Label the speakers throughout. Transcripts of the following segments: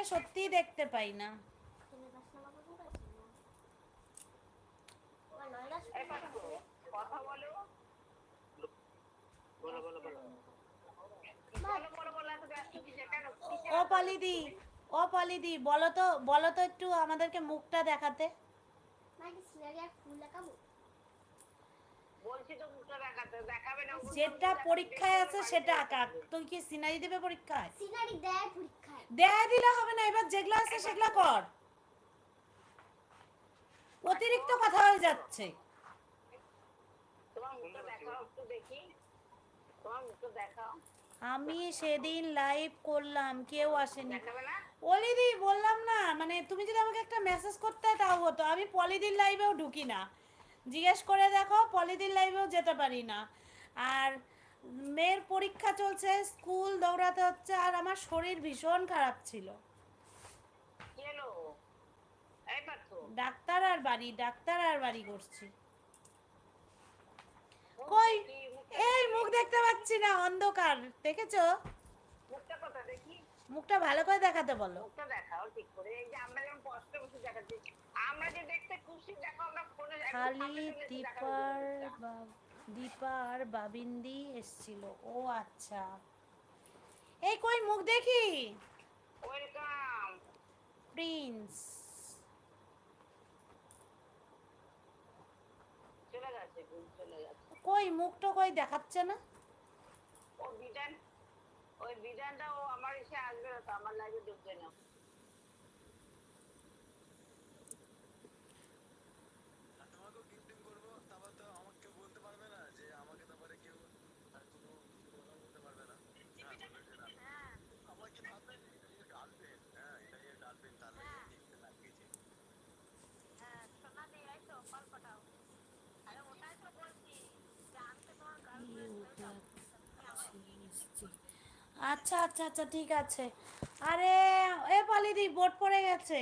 Speaker 1: তোমাকে সত্যিই দেখতে পাই না। ও পলিদি ও পলিদি, বলো তো বলো তো একটু আমাদেরকে মুখটা দেখাতে।
Speaker 2: বলছি তো মুখটা দেখাতে দেখাবে না ওগুলো
Speaker 1: যেটা পরীক্ষায় আছে সেটা আঁকা তুই কি সিনারি দেবে পরীক্ষায়?
Speaker 3: সিনারি দেয় পরীক্ষায়।
Speaker 1: দেয়া দিলে হবে না এবার যেগুলো আছে সেগুলো কর। অতিরিক্ত কথা হয়ে যাচ্ছে। আমি সেদিন লাইভ করলাম কেউ আসেনি। পলিদি বললাম না মানে তুমি যদি আমাকে একটা মেসেজ করতে তাও হতো। আমি পলিদিন লাইভেও ঢুকি না। জিজ্ঞেস করে দেখো পলিদিন লাইভেও যেতে পারি না। আর মেয়ের পরীক্ষা চলছে স্কুল দৌড়াতে হচ্ছে আর আমার শরীর ভীষণ খারাপ ছিল। ডাক্তার আর বাড়ি ডাক্তার আর বাড়ি করছি। কই? এই মুখ দেখতে পাচ্ছি না অন্ধকার। দেখেছ?
Speaker 2: মুখটা কথা দেখি?
Speaker 1: মুখটা ভালো করে দেখাতে বলো।
Speaker 2: মুখটা দেখাও ঠিক করে। এই যে আমরা যেমন কষ্ট বসে দেখাচ্ছি আমরা যে দেখতে খুশি দেখো আমরা ফোনে
Speaker 1: খালি দীপার দীপা আর বাবিন্দি এসছিল। ও আচ্ছা। এই কই মুখ দেখি?
Speaker 2: Welcome
Speaker 1: prince.
Speaker 2: চলে গেছে চলে গেছে।
Speaker 1: কই মুখটা কই দেখাচ্ছে না?
Speaker 2: ও ওই বিধানটা ও আমার এসে আসবে না আমার লাইভে ঢুকবে না
Speaker 4: আর তোমাকেও গিফটিং করব তারপর তো আমাকে বলতে পারবে না যে আমাকে তারপরে কেউ আর কোনো কিছু কথা বলতে পারবে না হ্যাঁ, বলেছে না। আমাকে ভাববে যে এটা যে ডালবেন হ্যাঁ এটা যে ডালবেন তাহলে গিফট লাগিয়েছে
Speaker 1: আচ্ছা আচ্ছা আচ্ছা ঠিক আছে। আরে, এ পালিদি, বোট পড়ে গেছে।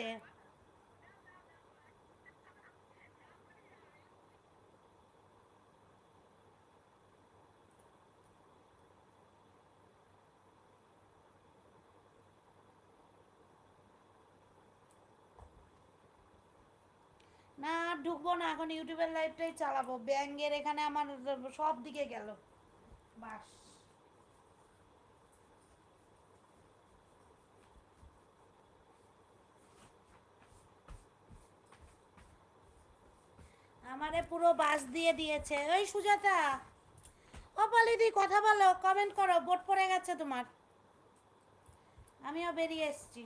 Speaker 1: না ঢুকবো না, এখন ইউটিউবের লাইভটাই চালাবো। ব্যাঙ্গের এখানে আমার সব দিকে গেল। বাস। আমারে পুরো বাস দিয়ে দিয়েছে। ওই সুজাতা ও পালিদি কথা বলো কমেন্ট করো, বোট পড়ে গেছে তোমার। আমিও বেরিয়ে এসেছি।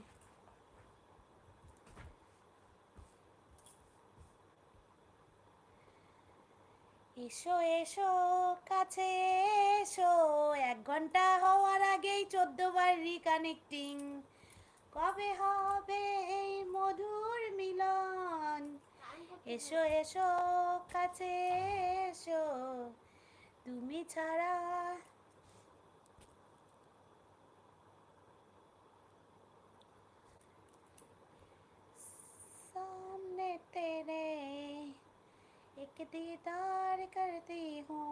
Speaker 1: এসো এসো, কাছে এসো, এক ঘণ্টা হওয়ার আগেই চোদ্দ বার রিকানেক্টিং কবে হবে এসো এসো কাছে এসো তুমি ছাড়া सामने तेरे एक दीदार करती हूँ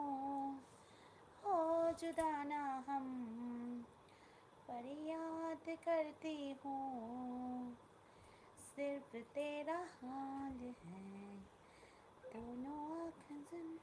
Speaker 1: हो जुदा ना हम पर याद करती हूँ सिर्फ तेरा हाल है दोनों आँख जन-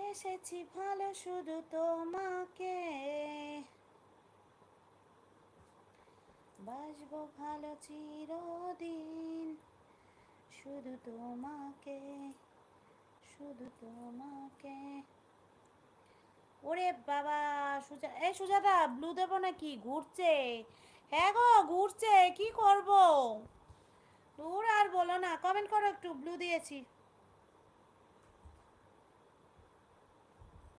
Speaker 1: বেসেছি ভালো শুধু তোমাকে। বাসবো ভালো চিরদিন শুধু তোমাকে শুধু তোমাকে। ওরে বাবা, সুজা এই সুজাতা ব্লু দেবো নাকি? ঘুরছে। হ্যাঁ গো, ঘুরছে। কি করব? দূর আর বলো না কমেন্ট করো, একটু ব্লু দিয়েছি।